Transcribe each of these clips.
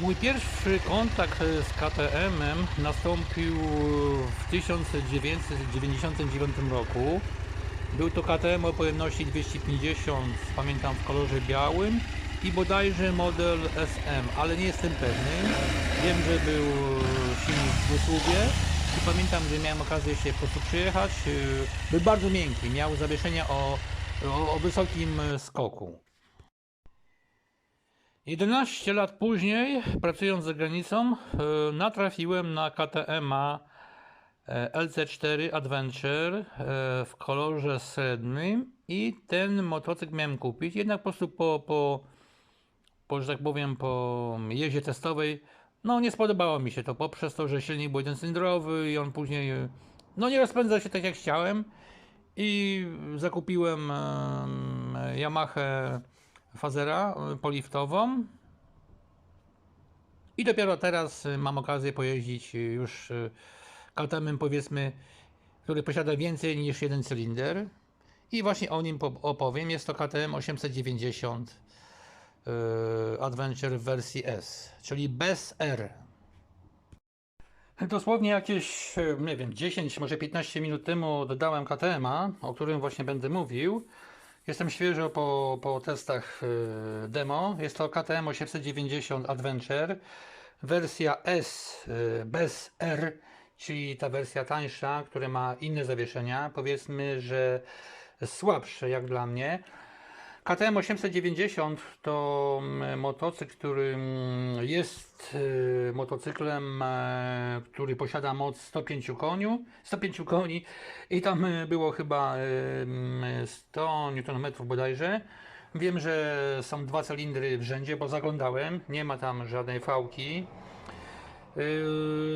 Mój pierwszy kontakt z KTM-em nastąpił w 1999 roku. Był to KTM o pojemności 250, pamiętam w kolorze białym i bodajże model SM, ale nie jestem pewny. Wiem, że był silnik w usługie i pamiętam, że miałem okazję się po prostu przyjechać. Był bardzo miękki, miał zawieszenia o, o, o wysokim skoku. 11 lat później, pracując za granicą, e, natrafiłem na KTM-a e, LC4 Adventure e, w kolorze srebrnym i ten motocykl miałem kupić, jednak po prostu po, po, po że tak powiem, po jeździe testowej, no nie spodobało mi się to, poprzez to, że silnik był jednocylindrowy i on później, no nie rozpędzał się tak jak chciałem. I zakupiłem em, Yamaha Fazera e, poliftową i dopiero teraz e, mam okazję pojeździć e, już KTM powiedzmy, który posiada więcej niż jeden cylinder i właśnie o nim po- opowiem. Jest to KTM 890 e, Adventure w wersji S, czyli bez R. Dosłownie jakieś, nie wiem, 10, może 15 minut temu dodałem KTM-a, o którym właśnie będę mówił. Jestem świeżo po, po testach e, demo. Jest to KTM 890 Adventure, wersja S e, bez R, czyli ta wersja tańsza, która ma inne zawieszenia. Powiedzmy, że słabsze jak dla mnie. KTM 890 to mm, motocykl, który mm, jest e, motocyklem, e, który posiada moc 105 koniu, 105 koni i tam e, było chyba e, mm, 100 Nm bodajże. Wiem, że są dwa cylindry w rzędzie, bo zaglądałem, nie ma tam żadnej fałki.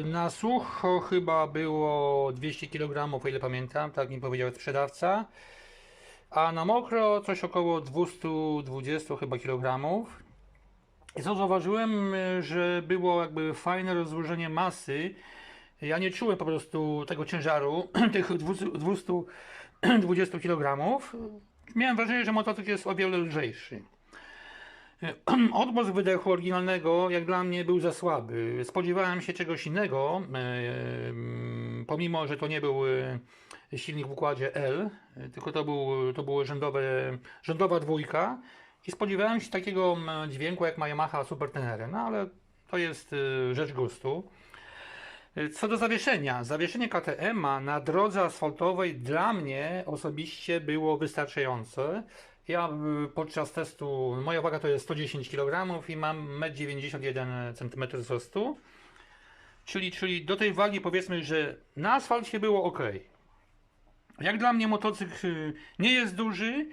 Na sucho chyba było 200 kg, o ile pamiętam, tak mi powiedział sprzedawca. A na mokro coś około 220 chyba kilogramów. I co zauważyłem, że było jakby fajne rozłożenie masy. Ja nie czułem po prostu tego ciężaru, tych 200 220 kg. Miałem wrażenie, że motocykl jest o wiele lżejszy. Odgłos wydechu oryginalnego, jak dla mnie, był za słaby. Spodziewałem się czegoś innego, e, pomimo, że to nie był e, silnik w układzie L, tylko to, był, to była rzędowe, rzędowa dwójka i spodziewałem się takiego mm, dźwięku, jak ma Yamaha Super Tenere, no ale to jest e, rzecz gustu. Co do zawieszenia, zawieszenie KTM-a na drodze asfaltowej dla mnie osobiście było wystarczające. Ja y, podczas testu, moja waga to jest 110 kg i mam 1,91 cm wzrostu. Czyli, czyli do tej wagi powiedzmy, że na asfalcie było ok. Jak dla mnie motocykl y, nie jest duży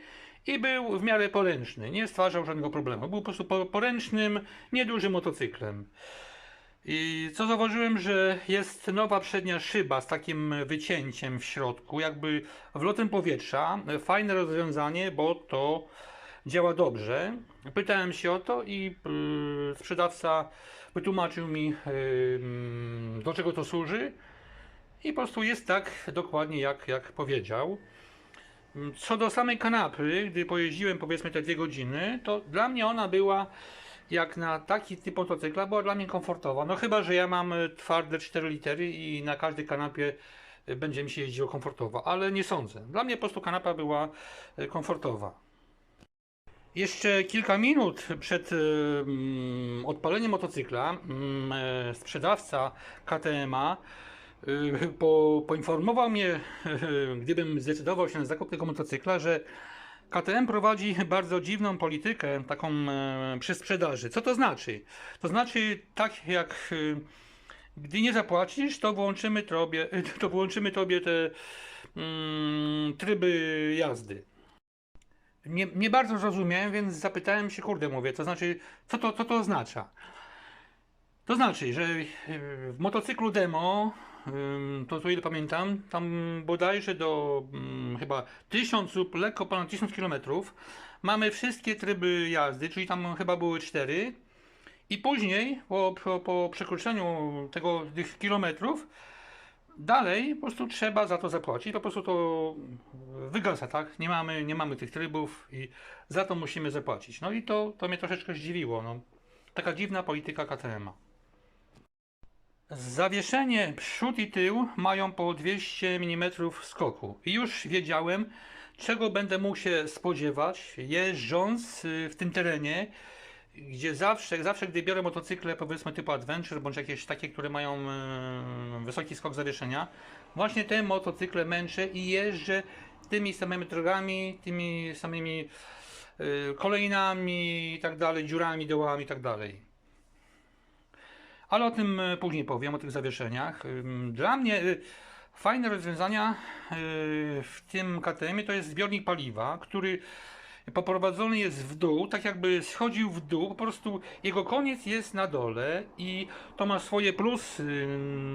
i był w miarę poręczny. Nie stwarzał żadnego problemu. Był po prostu po- poręcznym, niedużym motocyklem. I co zauważyłem, że jest nowa przednia szyba z takim wycięciem w środku, jakby wlotem powietrza. Fajne rozwiązanie, bo to działa dobrze. Pytałem się o to i yy, sprzedawca wytłumaczył mi, yy, do czego to służy. I po prostu jest tak dokładnie, jak, jak powiedział. Co do samej kanapy, gdy pojeździłem powiedzmy te dwie godziny, to dla mnie ona była jak na taki typ motocykla była dla mnie komfortowa. No chyba, że ja mam twarde 4 litery i na każdej kanapie będzie mi się jeździło komfortowo, ale nie sądzę. Dla mnie po prostu kanapa była komfortowa. Jeszcze kilka minut przed mm, odpaleniem motocykla mm, e, sprzedawca KTM-a po, poinformował mnie, gdybym zdecydował się na zakup tego motocykla, że KTM prowadzi bardzo dziwną politykę, taką e, przy sprzedaży. Co to znaczy? To znaczy, tak jak e, gdy nie zapłacisz, to włączymy tobie, to włączymy tobie te mm, tryby jazdy. Nie, nie bardzo zrozumiałem, więc zapytałem się, kurde, mówię, to znaczy, co to, co to oznacza? To znaczy, że y, w motocyklu demo, to co ile pamiętam, tam bodajże do ym, chyba 1000 lub lekko ponad 1000 km mamy wszystkie tryby jazdy, czyli tam chyba były 4 i później po, po, po przekroczeniu tego, tych kilometrów dalej po prostu trzeba za to zapłacić, po prostu to wygasa, tak? Nie mamy, nie mamy tych trybów i za to musimy zapłacić. No i to, to mnie troszeczkę zdziwiło, no. Taka dziwna polityka KTM. Zawieszenie przód i tył mają po 200 mm skoku. I już wiedziałem, czego będę mógł się spodziewać, jeżdżąc y, w tym terenie, gdzie zawsze, zawsze gdy biorę motocykle, powiedzmy typu Adventure, bądź jakieś takie, które mają y, wysoki skok zawieszenia, właśnie te motocykle męczę i jeżdżę tymi samymi drogami, tymi samymi y, kolejnami i tak dalej, dziurami, dołami i tak dalej. Ale o tym e, później powiem, o tych zawieszeniach. Dla mnie y, fajne rozwiązania y, w tym KTM to jest zbiornik paliwa, który poprowadzony jest w dół, tak jakby schodził w dół, po prostu jego koniec jest na dole i to ma swoje plusy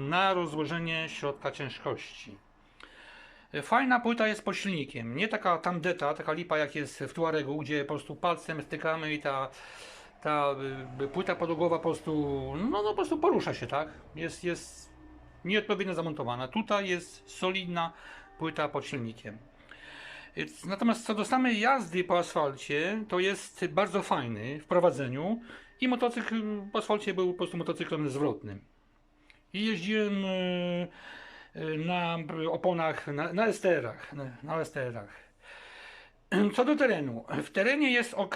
na rozłożenie środka ciężkości. Fajna płyta jest pod silnikiem, nie taka tandeta, taka lipa jak jest w Tuaregu, gdzie po prostu palcem stykamy i ta, ta y, płyta podłogowa po prostu, no, no po prostu porusza się, tak? Jest, jest nieodpowiednio zamontowana. Tutaj jest solidna płyta pod silnikiem. Natomiast co do samej jazdy po asfalcie, to jest bardzo fajny w prowadzeniu i motocykl po asfalcie był po prostu motocyklem zwrotnym. I jeździłem y, y, na oponach, na, STR-ach, na, STR-ach. Co do terenu. W terenie jest ok.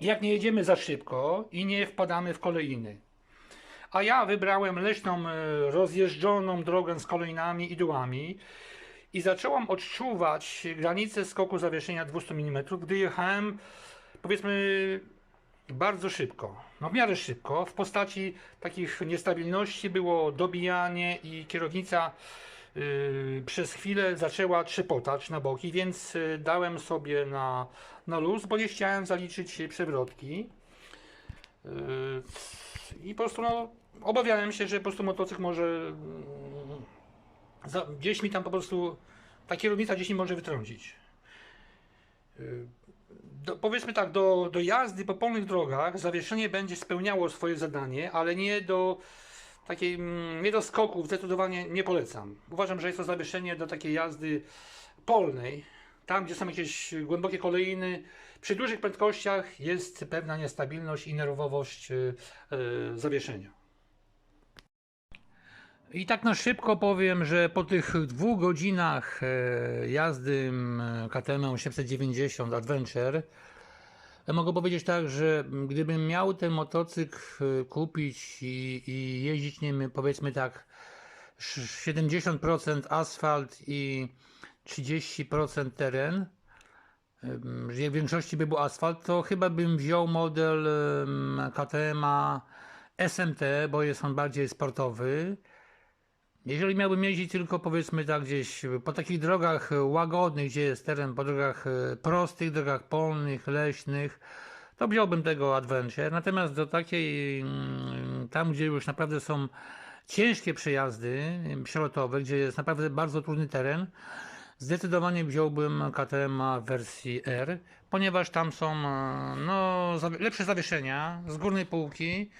Jak nie jedziemy za szybko i nie wpadamy w kolejny. A ja wybrałem leśną, e, rozjeżdżoną drogę z kolejnami i dołami i zacząłem odczuwać granicę skoku zawieszenia 200 mm, gdy jechałem powiedzmy bardzo szybko, no w miarę szybko, w postaci takich niestabilności było dobijanie i kierownica przez chwilę zaczęła trzepotać na boki, więc y, dałem sobie na, na luz, bo nie chciałem zaliczyć przewrotki. Y, I po prostu no, obawiałem się, że po prostu motocykl może za, gdzieś mi tam po prostu ta kierownica gdzieś mi może wytrącić. Y, Do, powiedzmy tak, do, do jazdy po polnych drogach zawieszenie będzie spełniało swoje zadanie, ale nie do takiej, mm, nie do skoków zdecydowanie nie polecam. Uważam, że jest to zawieszenie do takiej jazdy polnej, tam gdzie są jakieś głębokie kolejny. Przy dużych prędkościach jest pewna niestabilność i nerwowość y, y, zawieszenia. I tak na szybko powiem, że po tych dwóch godzinach e, jazdy mm, KTM 890 Adventure ja mogę powiedzieć tak, że gdybym miał ten motocykl e, kupić i, i jeździć nim powiedzmy tak sz- 70% asfalt i 30% teren, w większości by był asfalt, to chyba bym wziął model KTM SMT, bo jest on bardziej sportowy. Jeżeli miałbym jeździć tylko powiedzmy tak gdzieś po takich drogach łagodnych, gdzie jest teren, po drogach e, prostych, drogach polnych, leśnych, to wziąłbym tego Adventure. Natomiast do takiej, mm, tam gdzie już naprawdę są ciężkie przejazdy mm, przelotowe, gdzie jest naprawdę bardzo trudny teren, zdecydowanie wziąłbym KTM wersji R, ponieważ tam są e, no, lepsze zawieszenia z górnej półki,